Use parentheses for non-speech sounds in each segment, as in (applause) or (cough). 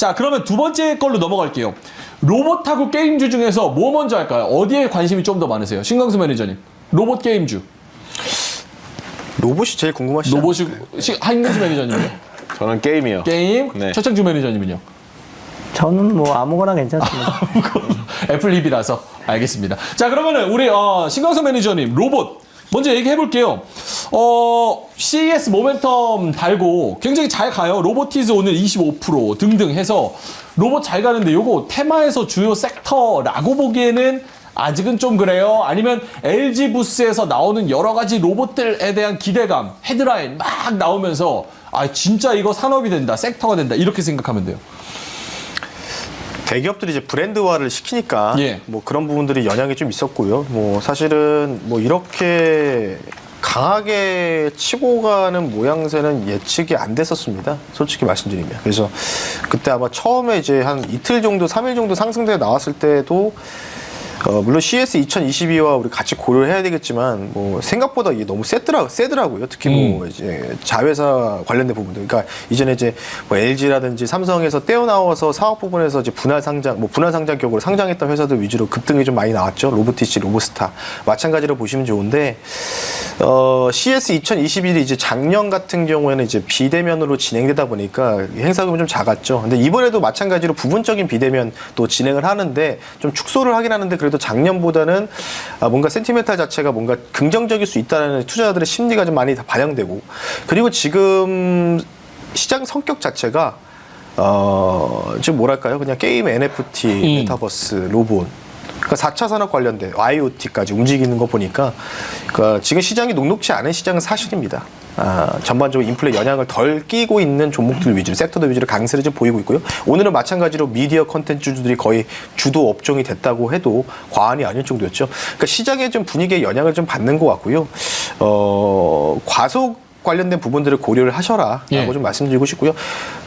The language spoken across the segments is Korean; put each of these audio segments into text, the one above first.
자, 그러면 두 번째 걸로 넘어갈게요. 로봇하고 게임주 중에서 뭐 먼저 할까요? 어디에 관심이 좀 더 많으세요? 신광수 매니저님. 로봇 게임주. 로봇이 제일 궁금하시죠? 로봇이 시- 한근수 매니저님요? (laughs) 저는 게임이요. 게임. 네. 최창주 매니저님은요? 저는 뭐 아무거나 괜찮습니다. (laughs) 애플 립이라서 알겠습니다. 자 그러면은 우리 어, 신광석 매니저님 로봇 먼저 얘기해 볼게요. 어, CES 모멘텀 달고 굉장히 잘 가요. 로보티즈 오늘 25% 등등 해서 로봇 잘 가는데 요거 테마에서 주요 섹터라고 보기에는 아직은 좀 그래요. 아니면 LG 부스에서 나오는 여러 가지 로봇들에 대한 기대감, 헤드라인 막 나오면서 아 진짜 이거 산업이 된다, 섹터가 된다 이렇게 생각하면 돼요. 대기업들이 이제 브랜드화를 시키니까 예. 뭐 그런 부분들이 영향이 좀 있었고요. 뭐 사실은 뭐 이렇게 강하게 치고 가는 모양새는 예측이 안 됐었습니다. 솔직히 말씀드리면. 그래서 그때 아마 처음에 이제 한 이틀 정도, 3일 정도 상승돼 나왔을 때도 어, 물론 CS 2022와 우리 같이 고려를 해야 되겠지만 뭐 생각보다 이게 너무 세더라 세더라고요. 특히 뭐 이제 자회사 관련된 부분들. 그러니까 이전에 이제 뭐 LG라든지 삼성에서 떼어나와서 사업 부분에서 이제 분할 상장, 뭐 분할 상장 격으로 상장했던 회사들 위주로 급등이 좀 많이 나왔죠. 로보티시, 로보스타 마찬가지로 보시면 좋은데 어, CS 2021이 이제 작년 같은 경우에는 이제 비대면으로 진행되다 보니까 행사 규모 좀 작았죠. 근데 이번에도 마찬가지로 부분적인 비대면 또 진행을 하는데 좀 축소를 하긴 하는데 그래도 작년보다는 아, 뭔가 센티멘탈 자체가 뭔가 긍정적일 수 있다는 투자자들의 심리가 좀 많이 다 반영되고 그리고 지금 시장 성격 자체가 어, 지금 뭐랄까요? 그냥 게임 NFT, 메타버스, 로봇 그러니까 4차 산업 관련된 IoT까지 움직이는 거 보니까 그러니까 지금 시장이 녹록치 않은 시장은 사실입니다. 아, 전반적으로 인플레 영향을 덜 끼고 있는 종목들 위주로 섹터들 위주로 강세를 좀 보이고 있고요. 오늘은 마찬가지로 미디어 컨텐츠주들이 거의 주도 업종이 됐다고 해도 과언이 아닐 정도였죠. 그러니까 시장의 좀 분위기에 영향을 좀 받는 것 같고요. 어, 과속 관련된 부분들을 고려를 하셔라라고 예. 좀 말씀드리고 싶고요.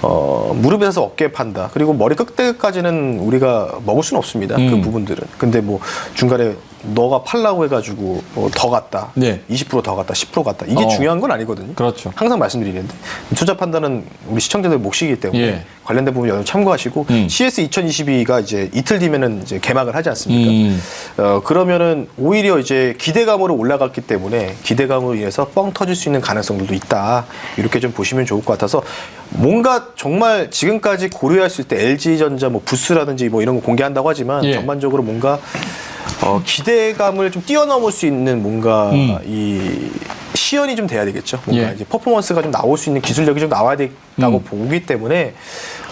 어, 무릎에서 어깨에 판다. 그리고 머리 끝에까지는 우리가 먹을 수는 없습니다. 그 음. 부분들은. 근데 뭐 중간에 너가 팔라고 해가지고 뭐 더 갔다. 네. 20%더 갔다. 10% 갔다. 이게 어. 중요한 건 아니거든요. 그렇죠. 항상 말씀드리는데 투자 판단은 우리 시청자들 몫이기 때문에 예. 관련된 부분 여러분 참고하시고 음. CS 2022가 이제 이틀 뒤면은 이제 개막을 하지 않습니까? 음. 어, 그러면은 오히려 이제 기대감으로 올라갔기 때문에 기대감으로 인해서 뻥 터질 수 있는 가능성들도 있다. 이렇게 좀 보시면 좋을 것 같아서 뭔가 정말 지금까지 고려할 수 있을 때 LG전자 뭐 부스라든지 뭐 이런 거 공개한다고 하지만 예. 전반적으로 뭔가 어, 기대감을 좀 뛰어넘을 수 있는 뭔가 음. 이 시연이 좀 돼야 되겠죠. 뭔가 예. 이제 퍼포먼스가 좀 나올 수 있는 기술력이 좀 나와야 된다고 음. 보기 때문에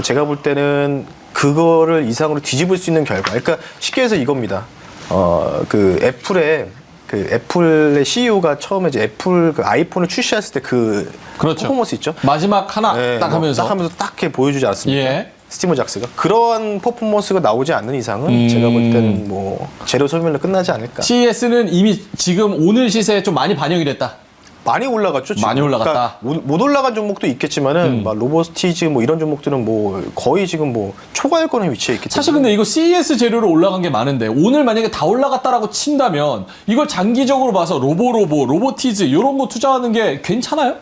제가 볼 때는 그거를 이상으로 뒤집을 수 있는 결과. 그러니까 쉽게 해서 이겁니다. 어, 그 애플의 그 애플의 CEO가 처음에 이제 애플 그 아이폰을 출시했을 때그 그렇죠. 퍼포먼스 있죠. 마지막 하나 네, 딱뭐 하면서 딱 하면서 딱 이렇게 보여주지 않습니까? 예. 스티브 잡스가 그러한 퍼포먼스가 나오지 않는 이상은 음. 제가 볼 때는 뭐 재료 소멸로 끝나지 않을까. CES는 이미 지금 오늘 시세에 좀 많이 반영이 됐다. 많이 올라갔죠. 지금. 많이 올라갔다. 음. 그러니까 못, 못 올라간 종목도 있겠지만은 막 로보스티즈 뭐 이런 종목들은 뭐 거의 지금 뭐 초과일권에 위치해 있기 때문에 사실 근데 이거 CES 재료로 올라간 게 많은데 오늘 만약에 다 올라갔다라고 친다면 이걸 장기적으로 봐서 로보로보, 로보티즈 이런 거 투자하는 게 괜찮아요?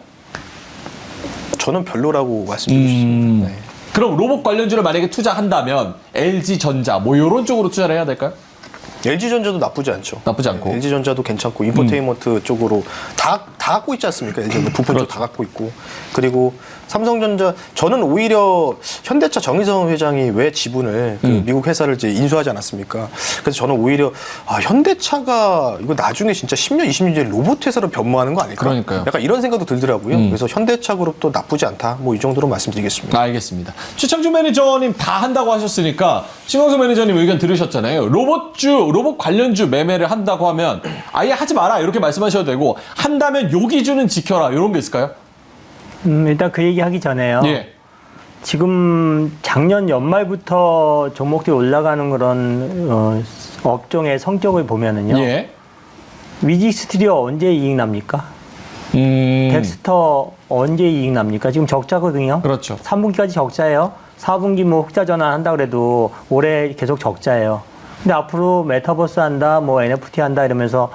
저는 별로라고 말씀드릴 수 음. 네. 그럼 로봇 관련주를 만약에 투자한다면 LG전자 뭐 이런 쪽으로 투자를 해야 될까요? LG전자도 나쁘지 않죠. 나쁘지 않고. 음. LG전자도 괜찮고 인포테인먼트 쪽으로 다, 다 갖고 있지 않습니까? LG전자 부품 그렇죠. 쪽다 갖고 있고 그리고 삼성전자 저는 오히려 현대차 정의성 회장이 왜 지분을 그 음. 미국 회사를 이제 인수하지 않았습니까? 그래서 저는 오히려 아, 현대차가 이거 나중에 진짜 10년, 20년 뒤에 로봇 회사로 변모하는 거 아닐까? 그러니까요. 약간 이런 생각도 들더라고요. 음. 그래서 현대차 그룹도 나쁘지 않다. 뭐 이 정도로 말씀드리겠습니다. 알겠습니다. 최창준 매니저님 다 한다고 하셨으니까 신광수 매니저님 의견 들으셨잖아요. 로봇주, 로봇 관련주 매매를 한다고 하면 아예 하지 마라 이렇게 말씀하셔도 되고 한다면 요 기준은 지켜라 이런 게 있을까요? 음, 일단 그 얘기 하기 전에요. 예. 지금 작년 연말부터 종목들이 올라가는 그런 어, 업종의 성격을 보면은요. 예. 위직 스튜디오 언제 이익 납니까? 음. 덱스터 언제 이익 납니까? 지금 적자거든요. 그렇죠. 3분기까지 적자예요. 4분기 뭐 흑자 전환 한다 그래도 올해 계속 적자예요. 근데 앞으로 메타버스 한다, 뭐 NFT 한다 이러면서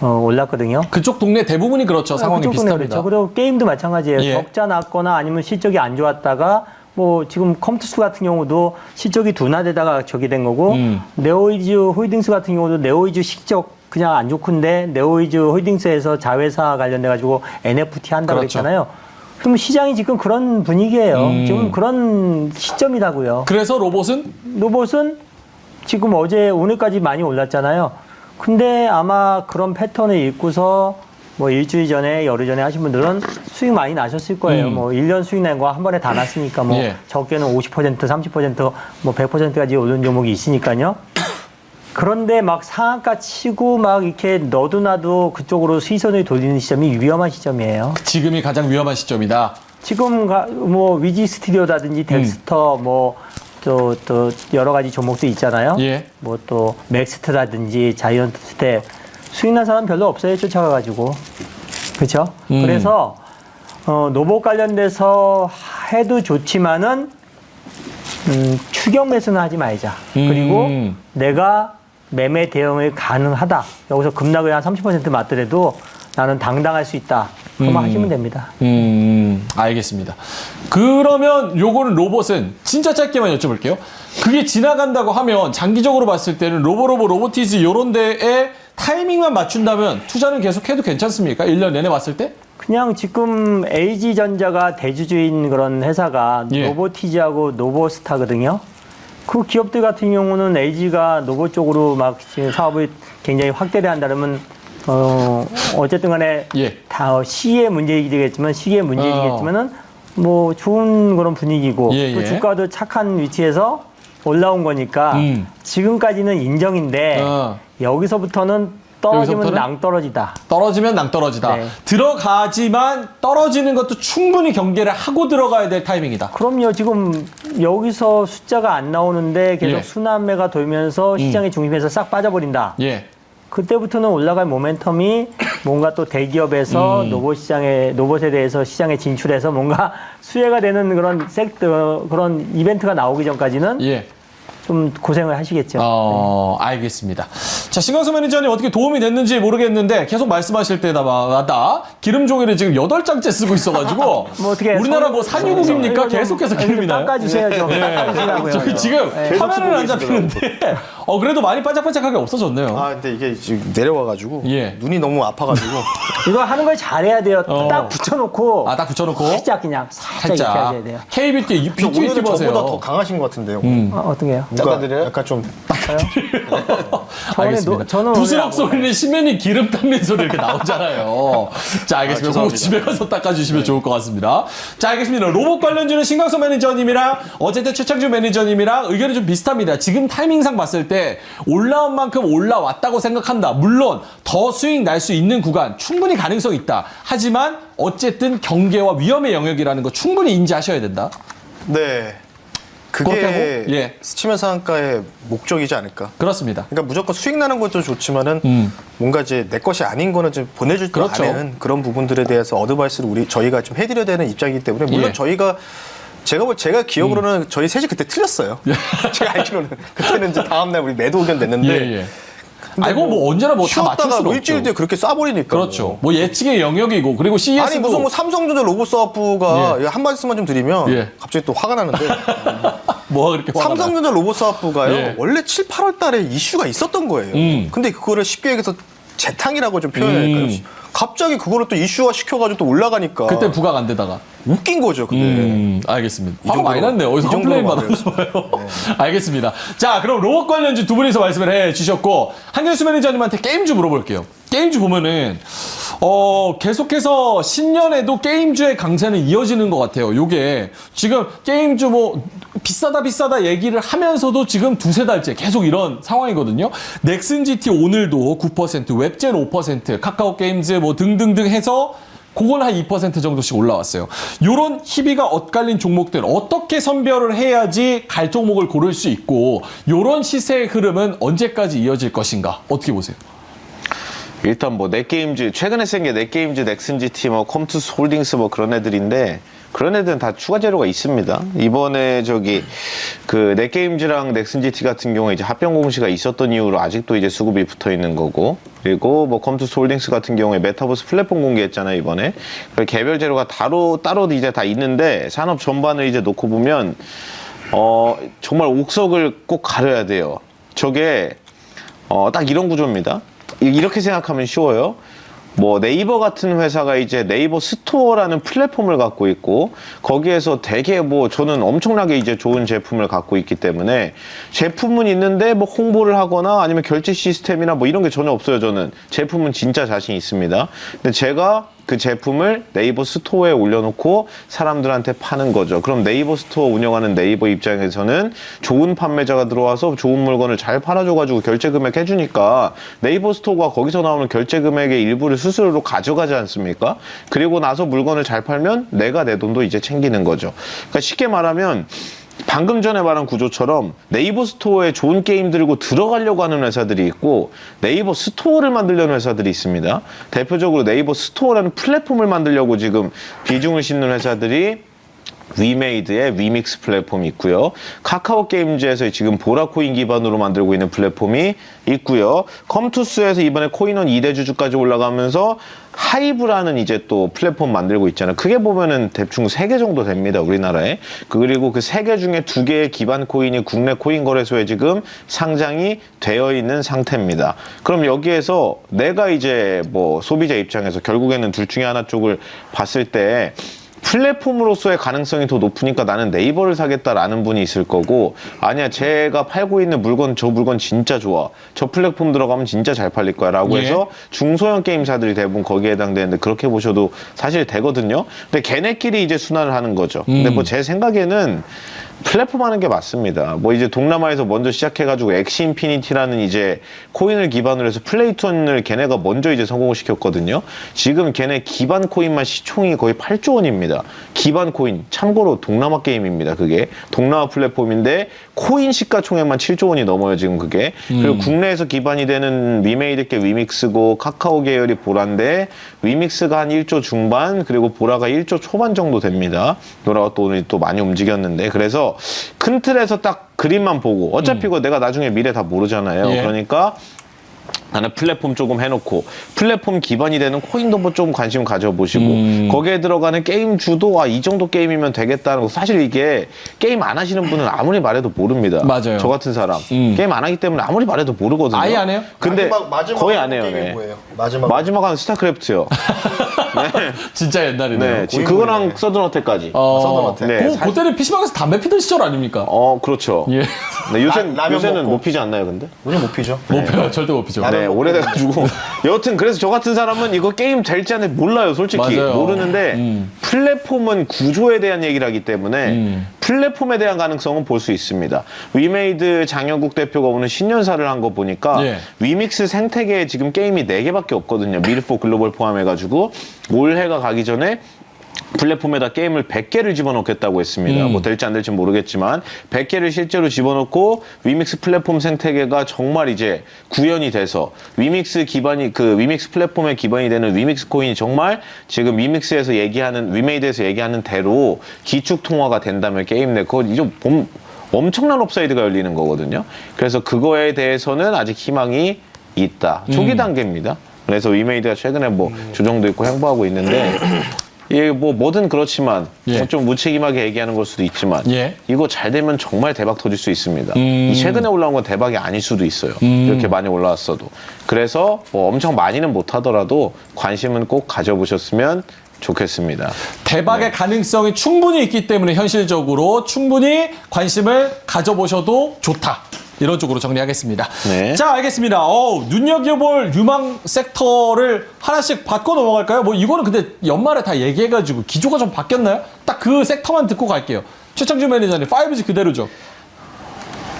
어, 올랐거든요. 그쪽 동네 대부분이 그렇죠. 상황이 그쪽 동네 비슷합니다. 그렇죠. 그리고 게임도 마찬가지예요. 예. 적자 났거나 아니면 실적이 안 좋았다가 뭐 지금 컴투스 같은 경우도 실적이 둔화되다가 저기 된 거고 음. 네오이즈 홀딩스 같은 경우도 네오이즈 실적 그냥 안 좋군데 네오이즈 홀딩스에서 자회사 관련돼 가지고 NFT 한다 고 그렇죠. 그랬잖아요. 그럼 시장이 지금 그런 분위기예요. 음. 지금 그런 시점이라고요. 그래서 로봇은 로봇은 지금 어제 오늘까지 많이 올랐잖아요. 근데 아마 그런 패턴을 읽고서 뭐 일주일 전에 열흘 전에 하신 분들은 수익 많이 나셨을 거예요. 음. 뭐 1년 수익 낸 거 한 번에 다 났으니까 뭐 예. 적게는 50%, 30%, 뭐 100%까지 오른 종목이 있으니까요. 그런데 막 상한가 치고 막 이렇게 너도나도 그쪽으로 시선을 돌리는 시점이 위험한 시점이에요. 지금이 가장 위험한 시점이다. 지금 가- 뭐 위지 스튜디오라든지 덱스터 뭐 또 또 여러 가지 종목도 있잖아요. 예. 뭐 또 맥스트라든지 자이언트 스텝 수익 난 사람 별로 없어요 쫓아가가지고 그렇죠. 음. 그래서 어, 노봇 관련돼서 해도 좋지만은 음, 추격 매수는 하지 말자. 음. 그리고 내가 매매 대응이 가능하다. 여기서 급락을 한 30% 맞더라도 나는 당당할 수 있다. 그만 음. 하시면 됩니다. 음, 알겠습니다. 그러면 요거는 로봇은 진짜 짧게만 여쭤볼게요. 그게 지나간다고 하면 장기적으로 봤을 때는 로보로보 로보티즈 요런 데에 타이밍만 맞춘다면 투자는 계속해도 괜찮습니까? 1년 내내 봤을 때? 그냥 지금 LG전자가 대주주인 그런 회사가 예. 노보티즈하고 노보스타거든요. 그 기업들 같은 경우는 LG가 노보 쪽으로 막 지금 사업을 굉장히 확대를 한다면 어 어쨌든 간에 예. 다 시기의 문제이겠지만 시기의 문제이겠지만은 뭐 좋은 그런 분위기고 예, 또 예. 주가도 착한 위치에서 올라온 거니까 음. 지금까지는 인정인데 어. 여기서부터는 떨어지면 여기서부터는? 낭떨어지다. 떨어지면 낭떨어지다. 네. 들어가지만 떨어지는 것도 충분히 경계를 하고 들어가야 될 타이밍이다. 그럼요. 지금 여기서 숫자가 안 나오는데 계속 예. 순환매가 돌면서 시장에 중립해서 싹 빠져버린다. 예. 그때부터는 올라갈 모멘텀이 뭔가 또 대기업에서 음. 로봇 시장에 로봇에 대해서 시장에 진출해서 뭔가 (laughs) 수혜가 되는 그런 섹터 그런 이벤트가 나오기 전까지는 예. 좀 고생을 하시겠죠. 어, 알겠습니다. 자, 신광수 매니저님 어떻게 도움이 됐는지 모르겠는데 계속 말씀하실 때마다 기름 종이를 지금 8장째 쓰고 있어가지고 (laughs) 뭐 어떻게 우리나라 서- 뭐 산유국입니까? 계속해서 기름이 나요? 좀. 네. 저희 지금 네. 화면은 안 잡히는데 어 그래도 많이 반짝반짝하게 없어졌네요. 아 근데 이게 지금 내려와가지고 예. 눈이 너무 아파가지고 (laughs) 이거 하는 걸 잘해야 돼요. 어. 딱 붙여놓고 아, 딱 붙여놓고 살짝 그냥 살짝, 이렇게 살짝 하셔야 돼요. K뷰티 뷰티 오늘은 입어세요. 저보다 더 강하신 것 같은데요. 음. 어, 어떤 게요? 뭔가 약간 좀 알겠습니다. 노- 저는 부스럭 소리는 심연이 기름 닦는 소리 이렇게 나오잖아요. 자, 알겠습니다. 아, 꼭 죄송합니다. 집에 가서 닦아주시면 좋을 것 같습니다. 자, 알겠습니다. 로봇 관련주는 신광서 매니저님이랑 어쨌든 최창주 매니저님이랑 의견이 좀 비슷합니다. 지금 타이밍상 봤을 때 올라온 만큼 올라왔다고 생각한다. 물론 더 수익 날 수 있는 구간 충분히 가능성 있다. 하지만 어쨌든 경계와 위험의 영역이라는 거 충분히 인지하셔야 된다. 네. 그게 하고? 예. 스치면 상한가의 목적이지 않을까. 그렇습니다. 그러니까 무조건 수익 나는 것도 좋지만은 음. 뭔가 이제 내 것이 아닌 거는 좀 보내줄 줄 그렇죠. 아는 그런 부분들에 대해서 어드바이스를 우리 저희가 좀 해드려야 되는 입장이기 때문에 물론 예. 저희가 제가 볼 제가 기억으로는 저희 셋이 그때 틀렸어요. (laughs) 제가 알기로는 그때는 이제 다음 날 우리 매도 의견 냈는데 예, 예. 아이고 뭐 언제나 뭐 다 맞출 쉬었다가 수는 뭐. 일주일 뒤에 그렇게 쏴버리니까 그렇죠. 뭐 예측의 영역이고 그리고 CES도 아니 무슨 뭐 삼성전자 로봇 사업부가 예. 한 말씀만 좀 드리면 예. 갑자기 또 화가 나는데 (laughs) 뭐가 그렇게 화가? 삼성전자 로봇 사업부가요 예. 원래 7, 8월 달에 이슈가 있었던 거예요. 음. 근데 그거를 쉽게 얘기해서 재탕이라고 좀 표현할까요? 음. 갑자기 그거를 또 이슈화 시켜가지고 또 올라가니까 그때 부각 안 되다가. 웃긴 거죠. 근데 음, 알겠습니다. 이 화가 정도로- 많이 났네요. 어디서 이 정도로 컴플레인 마음이 받았나 봐요. (laughs) 알겠습니다. 자, 그럼 로봇 관련주 두 분이서 말씀을 해 주셨고, 한결수 매니저님한테 게임주 물어볼게요. 게임주 보면은, 어, 계속해서 신년에도 게임주의 강세는 이어지는 것 같아요. 요게, 지금 게임주 뭐, 비싸다 비싸다 얘기를 하면서도 지금 두세 달째 계속 이런 상황이거든요. 넥슨 GT 오늘도 9%, 웹젠 5%, 카카오 게임즈 뭐 등등등 해서 그건 한 2% 정도씩 올라왔어요. 요런 희비가 엇갈린 종목들 어떻게 선별을 해야지 갈 종목을 고를 수 있고 요런 시세의 흐름은 언제까지 이어질 것인가? 어떻게 보세요? 일단 뭐 넷게임즈 최근에 생긴 넷게임즈, 넥슨GT, 뭐 컴투스 홀딩스 뭐 그런 애들인데 그런 애들은 다 추가 재료가 있습니다. 이번에 저기 그 넷게임즈랑 넥슨GT 같은 경우에 이제 합병 공시가 있었던 이유로 아직도 이제 수급이 붙어 있는 거고 그리고 뭐 컴투스 홀딩스 같은 경우에 메타버스 플랫폼 공개했잖아요 이번에 그 개별 재료가 따로 따로 이제 다 있는데 산업 전반을 이제 놓고 보면 어 정말 옥석을 꼭 가려야 돼요. 저게 어, 딱 이런 구조입니다. 이- 이렇게 생각하면 쉬워요. 뭐 네이버 같은 회사가 이제 네이버 스토어라는 플랫폼을 갖고 있고 거기에서 되게 뭐 저는 엄청나게 이제 좋은 제품을 갖고 있기 때문에 제품은 있는데 뭐 홍보를 하거나 아니면 결제 시스템이나 뭐 이런 게 전혀 없어요 저는 제품은 진짜 자신 있습니다 근데 제가 그 제품을 네이버 스토어에 올려놓고 사람들한테 파는 거죠. 그럼 네이버 스토어 운영하는 네이버 입장에서는 좋은 판매자가 들어와서 좋은 물건을 잘 팔아줘가지고 결제 금액 해주니까 네이버 스토어가 거기서 나오는 결제 금액의 일부를 스스로로 가져가지 않습니까? 그리고 나서 물건을 잘 팔면 내가 내 돈도 이제 챙기는 거죠. 그러니까 쉽게 말하면 방금 전에 말한 구조처럼 네이버 스토어에 좋은 게임 들고 들어가려고 하는 회사들이 있고 네이버 스토어를 만들려는 회사들이 있습니다. 대표적으로 네이버 스토어라는 플랫폼을 만들려고 지금 비중을 싣는 회사들이 위메이드의 위믹스 플랫폼이 있고요. 카카오 게임즈에서 지금 보라코인 기반으로 만들고 있는 플랫폼이 있고요. 컴투스에서 이번에 코인원 2대 주주까지 올라가면서 하이브라는 이제 또 플랫폼 만들고 있잖아요. 크게 보면은 대충 3개 정도 됩니다. 우리나라에. 그리고 그 3개 중에 2개의 기반 코인이 국내 코인 거래소에 지금 상장이 되어 있는 상태입니다. 그럼 여기에서 내가 이제 뭐 소비자 입장에서 결국에는 둘 중에 하나 쪽을 봤을 때 플랫폼으로서의 가능성이 더 높으니까 나는 네이버를 사겠다라는 분이 있을 거고 아니야 제가 팔고 있는 물건 저 물건 진짜 좋아 저 플랫폼 들어가면 진짜 잘 팔릴 거야 라고 예. 해서 중소형 게임사들이 대부분 거기에 해당되는데 그렇게 보셔도 사실 되거든요 근데 걔네끼리 이제 순환을 하는 거죠 근데 음. 뭐제 생각에는 플랫폼 하는 게 맞습니다. 뭐 이제 동남아에서 먼저 시작해가지고 엑시 인피니티라는 이제 코인을 기반으로 해서 플레이톤을 걔네가 먼저 이제 성공을 시켰거든요. 지금 걔네 기반 코인만 시총이 거의 8조 원입니다. 기반 코인. 참고로 동남아 게임입니다. 그게. 동남아 플랫폼인데 코인 시가총액만 7조 원이 넘어요. 지금 그게. 그리고 국내에서 기반이 되는 위메이드께 위믹스고 카카오 계열이 보라인데 위믹스가 한 1조 중반 그리고 보라가 1조 초반 정도 됩니다. 보라가 또 오늘 또 많이 움직였는데 그래서 큰 틀에서 딱 그림만 보고 어차피 이거 내가 나중에 미래 다 모르잖아요. 예. 그러니까 나는 플랫폼 조금 해놓고 플랫폼 기반이 되는 코인도 뭐좀 관심 가져보시고 음. 거기에 들어가는 게임 주도 아 이 정도 게임이면 되겠다는 거 사실 이게 게임 안 하시는 분은 아무리 말해도 모릅니다. 맞아요. 저 같은 사람 음. 게임 안 하기 때문에 아무리 말해도 모르거든요. 아예 안 해요? 근데 마지막, 마지막 거의 안 해요. 네. 뭐예요? 마지막 마지막 은 스타크래프트요. (laughs) 네. (laughs) 진짜 옛날이네요. 네. 지금. 그거랑 서든어택까지. 어, 서든어택. 네. 그, 그때는 PC방에서 담배 피던 시절 아닙니까? 어, 그렇죠. 예. 네, 요새, 라- 라면 요새는 먹고. 못 피지 않나요, 근데? 우리 못 피죠. 못 펴요. 절대 못 피죠. 네, 오래돼가지고. (laughs) 여튼, 그래서 저 같은 사람은 이거 게임 될지 안 될지 몰라요, 솔직히. 맞아요. 모르는데, 음. 플랫폼은 구조에 대한 얘기를 하기 때문에, 음. 플랫폼에 대한 가능성은 볼 수 있습니다. 위메이드 장영국 대표가 오늘 신년사를 한 거 보니까, 예. 위믹스 생태계에 지금 게임이 4개밖에 없거든요. 미르포 글로벌 포함해가지고, 올해가 가기 전에, 플랫폼에다 게임을 100개를 집어넣겠다고 했습니다. 음. 뭐 될지 안 될지 모르겠지만 100개를 실제로 집어넣고 위믹스 플랫폼 생태계가 정말 이제 구현이 돼서 위믹스 기반이 그 위믹스 플랫폼의 기반이 되는 위믹스 코인이 정말 지금 위믹스에서 얘기하는 위메이드에서 얘기하는 대로 기축 통화가 된다면 게임 내 그거 이제 봄- 엄청난 업사이드가 열리는 거거든요. 그래서 그거에 대해서는 아직 희망이 있다. 초기 음. 단계입니다. 그래서 위메이드가 최근에 뭐 조정도 있고 행보하고 있는데 이게 뭐 뭐든 그렇지만 예. 뭐좀 무책임하게 얘기하는 걸 수도 있지만 예. 이거 잘 되면 정말 대박 터질 수 있습니다. 음. 이 최근에 올라온 건 대박이 아닐 수도 있어요. 음. 이렇게 많이 올라왔어도. 그래서 뭐 엄청 많이는 못 하더라도 관심은 꼭 가져보셨으면 좋겠습니다. 대박의 가능성이 충분히 있기 때문에 현실적으로 충분히 관심을 가져보셔도 좋다. 이런 쪽으로 정리하겠습니다. 네. 자, 알겠습니다. 어 눈여겨볼 유망 섹터를 하나씩 받고 넘어갈까요? 뭐 이거는 근데 연말에 다 얘기해가지고 기조가 좀 바뀌었나요? 딱 그 섹터만 듣고 갈게요. 최창준 매니저님, 5G 그대로죠?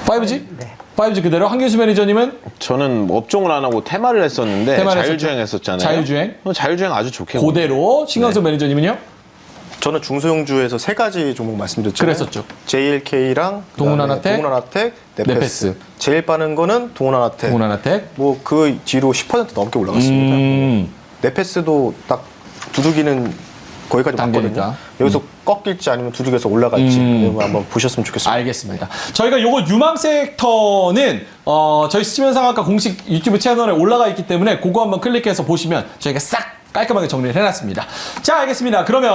5G? 네. 5G 그대로. 한기수 매니저님은 저는 업종을 안 하고 테마를 했었는데 테마를 자율주행. 했었잖아요. 자율주행? 어, 자율주행 아주 좋게 그대로. 신강석 매니저님은요? 저는 중소형주에서 세 가지 종목 말씀드렸잖아요. 그랬었죠. JLK랑 동훈하나텍, 동훈하나텍, 네페스. 제일 빠른 거는 동훈하나텍. 동훈하나텍. 뭐 그 뒤로 10% 넘게 올라갔습니다. 음. 네페스도 딱 두들기는 거기까지 단계니까. 왔거든요. 여기서 꺾일지 아니면 두들겨서 올라갈지 음. 한번 보셨으면 좋겠습니다. 알겠습니다. 저희가 요거 유망 섹터는 어, 저희 스치면 상학과 공식 유튜브 채널에 올라가 있기 때문에 그거 한번 클릭해서 보시면 저희가 싹 깔끔하게 정리를 해놨습니다. 자, 알겠습니다. 그러면